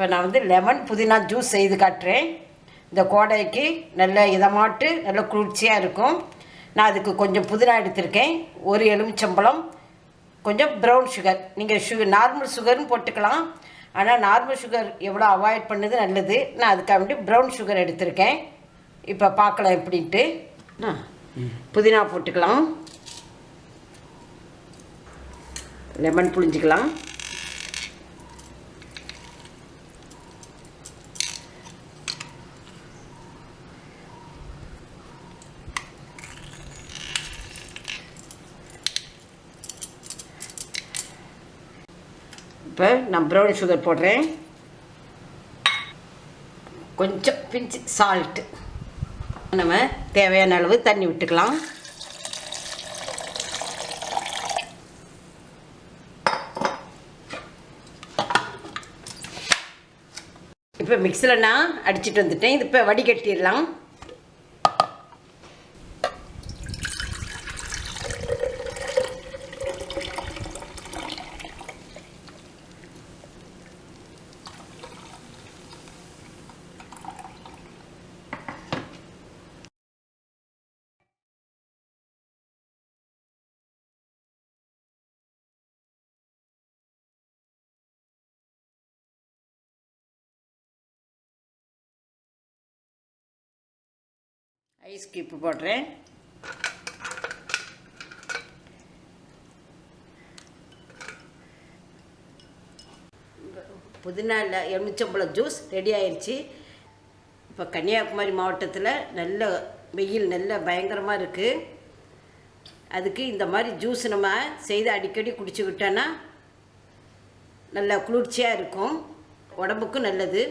இப்போ நான் வந்து லெமன் புதினா ஜூஸ் செய்து காட்டுறேன். இந்த கோடைக்கு நல்ல இதமாட்டு நல்ல குளிர்ச்சியாக இருக்கும். நான் அதுக்கு கொஞ்சம் புதினா எடுத்திருக்கேன். ஒரு எலுமிச்சம்பழம் கொஞ்சம் ப்ரௌன் சுகர் நீங்கள் சுகர் நார்மல் சுகர்னு போட்டுக்கலாம். ஆனால் நார்மல் சுகர் எவ்வளோ அவாய்ட் பண்ணது நல்லது. நான் அதுக்காக வேண்டி ப்ரௌன் சுகர் எடுத்திருக்கேன். இப்போ பார்க்கலாம் எப்படின்ட்டு. புதினா போட்டுக்கலாம். லெமன் புழிஞ்சிக்கலாம். இப்போ நான் ப்ரௌன் சுகர் போடுறேன். கொஞ்சம் பிஞ்சு சால்ட்டு நம்ம தேவையான அளவு தண்ணி விட்டுக்கலாம். இப்போ மிக்சியில் நான் அடிச்சிட்டு வந்துட்டேன். இது இப்போ வடிகட்டிடலாம். ஐஸ் கியூப் போடுறேன். புதினா இல்லை எலுமிச்சம்பழம் ஜூஸ் ரெடி ஆயிடுச்சு இப்போ கன்னியாகுமரி மாவட்டத்தில் நல்ல வெயில் நல்ல பயங்கரமாக இருக்குது அதுக்கு இந்த மாதிரி ஜூஸ் நம்ம செய்து அடிக்கடி குடிச்சுக்கிட்டோன்னா நல்ல குளிர்ச்சியாக இருக்கும். உடம்புக்கும் நல்லது.